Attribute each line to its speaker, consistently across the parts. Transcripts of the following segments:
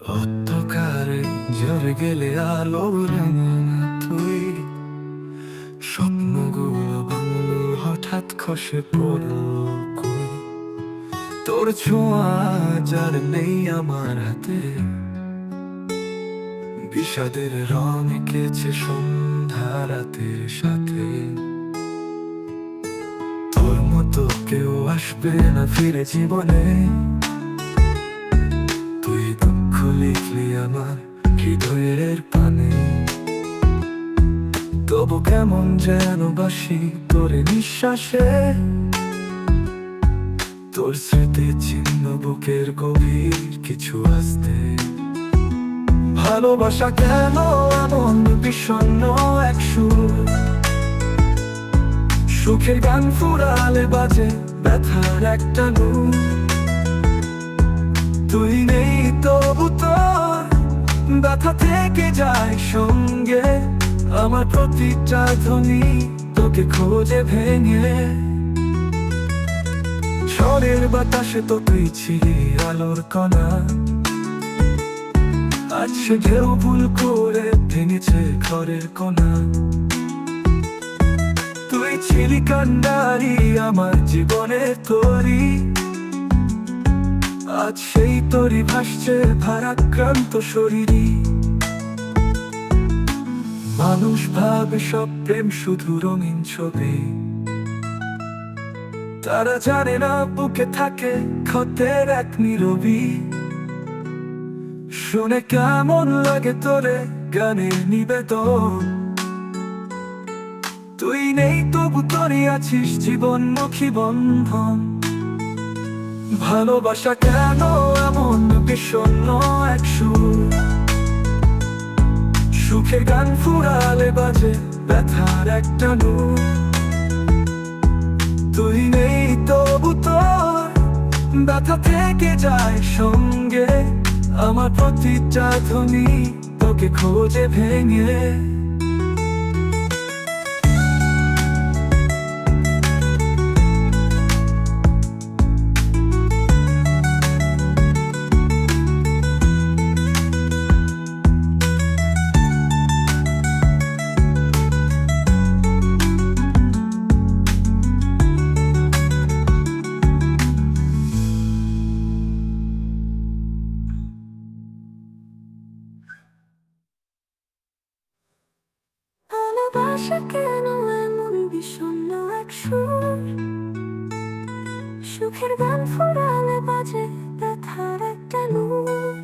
Speaker 1: অন্ধকারে ঝরে গেলে আলোর তুই। স্বপ্নগুলো হঠাৎ খসে পড়ল তোর ছোঁয়া যার নেই আমার হাতে। বিষাদের রং এঁকেছে সন্ধ্যা রাতের সাথে। তোর মতো কেউ আসবে না ফিরে জীবনে। আমার হৃদয়ের পানে। তবু কেমন যেন বাসি তোর নিঃশ্বাসে। তোর স্মৃতি চিহ্ন বুকের গভীর কিছু আসতে। ভালোবাসা কেন এমন বিষণ্ণ এক সুর? সুখের গান ফুরালে বাজে ব্যথার একটা নূর। তুই নেই তবু তোর ব্যথা থেকে যায় সঙ্গে। আমার প্রতিটা ধ্বনি তোকে খোঁজে ভেঙে। ঝড়ের বাতাসে তো তুই ছিলি আলোর কণা। আজ সে ঢেউ ভুল করে ভেঙেছে ঘরের কোনা তুই ছিলি কান্ডারি, আমার জীবনে তোরি। তরি ভাসছে ভারাক্রান্ত শরীরই। মানুষ ভাবে সব প্রেম শুধু রঙিন ছবি। তারা জানে না বুকে থাকে ক্ষতের এক নীরবী। শুনে কেমন লাগে তোরে গানের নিবেদন। তুই নেই তবু তোরই আছিস জীবনমুখী বন্ধন। ভালোবাসা কেন বিষণ্ণ এক সুখে গান ফুরালে বাজে ব্যথার একটা নূর। তুই নেই তবু তোর, ব্যথা থেকে যায় সঙ্গে। আমার প্রতিটা ধ্বনি তোকে খোঁজে ভেঙে।
Speaker 2: কেন এমন এক সুর? গান ফুরালে বাজে ব্যথার একটা নূর।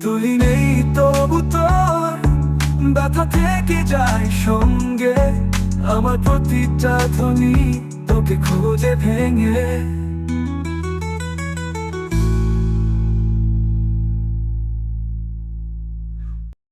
Speaker 1: তুই নেই তবু তোর, ব্যথা থেকে যায় সঙ্গে। আমার প্রতিটা ধ্বনি তোকে খোঁজে ভেঙে।